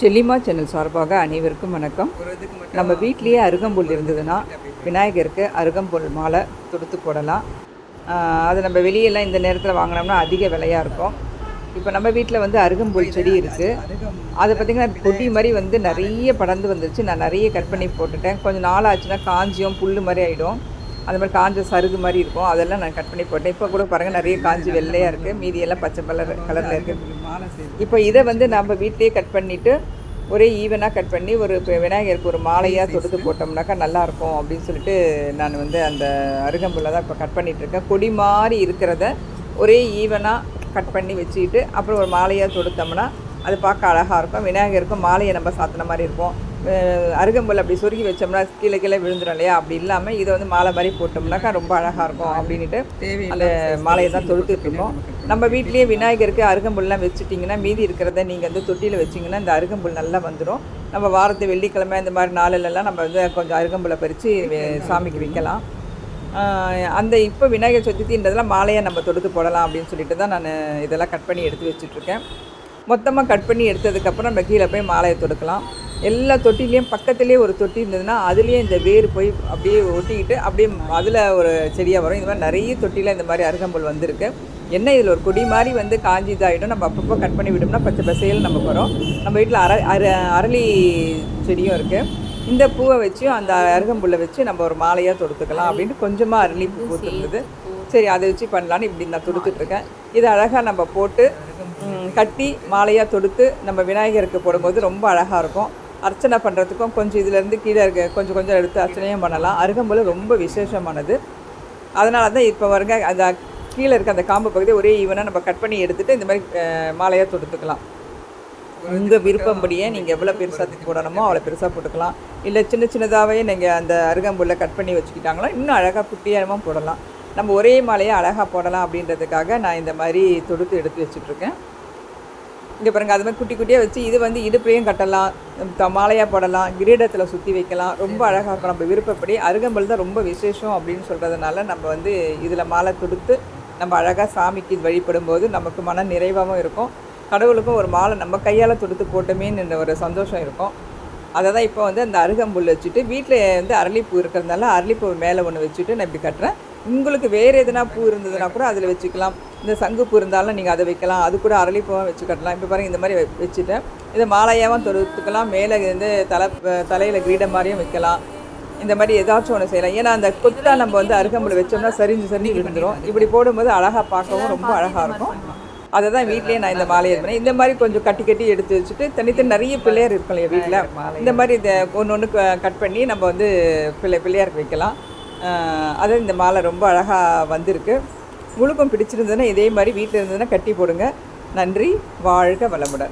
செல்லிமா channel சார்பாக அனைவருக்கும் வணக்கம். நம்ம வீட்லேயே அருகம்புல் இருந்ததுன்னா விநாயகருக்கு அருகம்புல் மாலை தொடுத்து போடலாம். அது நம்ம வெளியெல்லாம் இந்த நேரத்தில் வாங்கினோம்னா அதிக விலையாக இருக்கும். இப்போ நம்ம வீட்டில் வந்து அருகம்புல் செடி இருக்குது அதை பார்த்திங்கன்னா கொடி மாதிரி வந்து நிறைய படர்ந்து வந்துருச்சு. நான் நிறைய கட் பண்ணி போட்டுட்டேன். கொஞ்சம் நாள் ஆச்சுன்னா காஞ்சியும் புல் மாதிரி ஆகிடும் அது மாதிரி காஞ்ச சருகு மாதிரி இருக்கும். அதெல்லாம் நான் கட் பண்ணி போட்டேன். இப்போ கூட பாருங்கள் நிறைய காஞ்சி வெள்ளையாக இருக்குது மீதியெல்லாம் பச்சை கலர் கலரில் இருக்குது இப்போ இதை வந்து நம்ம வீட்டிலேயே கட் பண்ணிவிட்டு ஒரே ஈவனாக கட் பண்ணி ஒரு இப்போ விநாயகருக்கு ஒரு மாலையாக தொடுத்து போட்டோம்னாக்கா நல்லாயிருக்கும் அப்படின்னு சொல்லிட்டு நான் வந்து அந்த அருகம்புல்லை தான் இப்போ கட் பண்ணிகிட்ருக்கேன் கொடி மாதிரி இருக்கிறத ஒரே ஈவனாக கட் பண்ணி வச்சுக்கிட்டு அப்புறம் ஒரு மாலையாக தொடுத்தோம்னா அது பார்க்க அழகாக இருக்கும். விநாயகருக்கும் மாலையை நம்ம சாத்தின மாதிரி இருக்கும். அருகம்புல் அப்படி சொருகி வச்சோம்னா கீழே கீழே விழுந்துடும் இல்லையா அப்படி இல்லாமல் இதை வந்து மாலை மாதிரி போட்டோம்னாக்கா ரொம்ப அழகாக இருக்கும் அப்படின்ட்டு அந்த மாலையை தான் இருக்கோம் நம்ம வீட்லேயே விநாயகருக்கு அருகம்புல்லாம் வச்சுட்டிங்கன்னா மீதி இருக்கிறத நீங்கள் வந்து தொட்டியில் வச்சிங்கன்னா இந்த அருகம்புல் நல்லா வந்துடும் நம்ம வாரத்து வெள்ளிக்கிழமை இந்த மாதிரி நாளிலெல்லாம் நம்ம வந்து கொஞ்சம் அருகம்புல்லை பறித்து சாமிக்கு வைக்கலாம். அந்த இப்போ விநாயகர் சதுர்த்தின்றதெல்லாம் மாலையாக நம்ம தொடுத்து போடலாம் அப்படின்னு சொல்லிட்டு தான் நான் இதெல்லாம் கட் பண்ணி எடுத்து வச்சுட்ருக்கேன் மொத்தமாக கட் பண்ணி எடுத்ததுக்கப்புறம் நம்ம கீழே போய் மாலையை தொடுக்கலாம். எல்லா தொட்டிலையும் பக்கத்துலேயே ஒரு தொட்டி இருந்ததுன்னா அதுலேயே இந்த வேர் போய் அப்படியே ஒட்டிக்கிட்டு அப்படியே அதில் ஒரு செடியாக வரும். இந்த மாதிரி நிறைய தொட்டியில் இந்த மாதிரி அருகம்புல் வந்திருக்கு. என்ன இதில் ஒரு கொடி மாதிரி வந்து காஞ்சி இதாகிடும் நம்ம அப்பப்போ கட் பண்ணி விட்டோம்னா பச்சை பசையில் நம்ம போகிறோம் நம்ம வீட்டில் அர அர அரளி செடியும் இருக்குது இந்த பூவை வச்சு அந்த அருகம்புல்லை வச்சு நம்ம ஒரு மாலையாக தொடுத்துக்கலாம் அப்படின்ட்டு கொஞ்சமாக அரளி பூ பூத்துருந்தது சரி அதை வச்சு பண்ணலான்னு இப்படி நான் தொடுத்துட்ருக்கேன் இதை அழகாக நம்ம போட்டு கட்டி மாலையாக தொடுத்து நம்ம விநாயகருக்கு போடும்போது ரொம்ப அழகாக இருக்கும். அர்ச்சனை பண்ணுறதுக்கும் கொஞ்சம் இதிலேருந்து கீழே இருக்க கொஞ்சம் கொஞ்சம் எடுத்து அர்ச்சனையும் பண்ணலாம். அருகம்புல் ரொம்ப விசேஷமானது. அதனால தான் இப்போ வருங்க அந்த கீழே இருக்க அந்த காம்பு பகுதி ஒரே ஈவனாக நம்ம கட் பண்ணி எடுத்துகிட்டு இந்த மாதிரி மாலையாக தொடுத்துக்கலாம். உங்கள் விருப்பம்படியே நீங்கள் எவ்வளோ பெருசாக போடணுமோ அவ்வளோ பெருசாக போட்டுக்கலாம். இல்லை சின்ன சின்னதாகவே நீங்கள் அந்த அருகம்புல்லை கட் பண்ணி வச்சுக்கிட்டாங்களோ இன்னும் அழகாக குட்டியாகவும் போடலாம். நம்ம ஒரே மாலையை அழகாக போடலாம் அப்படின்றதுக்காக நான் இந்த மாதிரி தொடுத்து எடுத்து வச்சுட்ருக்கேன் இங்கே பாருங்க அது மாதிரி குட்டி குட்டியாக வச்சு இது வந்து இடுப்பையும் கட்டலாம் த- மாலையாக போடலாம் கிரீடத்தில் சுற்றி வைக்கலாம். ரொம்ப அழகாக இருக்கும். நம்ம விருப்பப்படி அருகம்புல் தான் ரொம்ப விசேஷம் அப்படின்னு சொல்கிறதுனால நம்ம வந்து இதில் மாலை தொடுத்து நம்ம அழகாக சாமிக்கு வழிபடும் போது நமக்கு மன நிறைவாகவும் இருக்கும். கடவுளுக்கும் ஒரு மாலை நம்ம கையால் தொடுத்து போட்டோமேன்னு ஒரு சந்தோஷம் இருக்கும். அதை தான் இப்போ வந்து அந்த அருகம்புல் வச்சுட்டு வீட்டில் வந்து அரளிப்பூ இருக்கிறதுனால அரளிப்பூ மேலே ஒன்று வச்சுட்டு நான் இப்படி கட்டுறேன். உங்களுக்கு வேறு எதுனா பூ இருந்ததுன்னா கூட அதில் வச்சுக்கலாம். இந்த சங்குப்பூ இருந்தாலும் நீங்கள் அதை வைக்கலாம். அது கூட அரளிப்பூவாக வச்சு கட்டலாம். இப்போ பாருங்கள் இந்த மாதிரி வச்சுட்டேன். இதை மாலையாகவும் தொடுத்துக்கலாம். மேலே வந்து தலை தலையில் கிரீடம் மாதிரியும் வைக்கலாம். இந்த மாதிரி ஏதாச்சும் ஒன்று செய்யலாம். ஏன்னா அந்த கொத்தா நம்ம வந்து அருகம்புல் வச்சோம்னா சரிஞ்சு சரிஞ்சு விழுந்துடும் இப்படி போடும்போது அழகாக பார்க்கவும் ரொம்ப அழகாக இருக்கும். அதை தான் வீட்லேயே நான் இந்த மாலையை பண்ணேன். இந்த மாதிரி கொஞ்சம் கட்டி கட்டி எடுத்து வச்சுட்டு தனித்தனி நிறைய பிள்ளையார் இருக்கும் இல்லையா வீட்டில் இந்த மாதிரி இதை ஒன்று ஒன்று கட் பண்ணி நம்ம வந்து பிள்ளை பிள்ளையாருக்கு வைக்கலாம். ஆஹ் அது இந்த மாலை ரொம்ப அழகாக வந்திருக்கு. உங்களுக்கும் பிடிச்சிருந்ததுன்னா இதே மாதிரி வீட்டில் இருந்ததுன்னா கட்டி போடுங்க. நன்றி. வாழ்க வளமுடன்.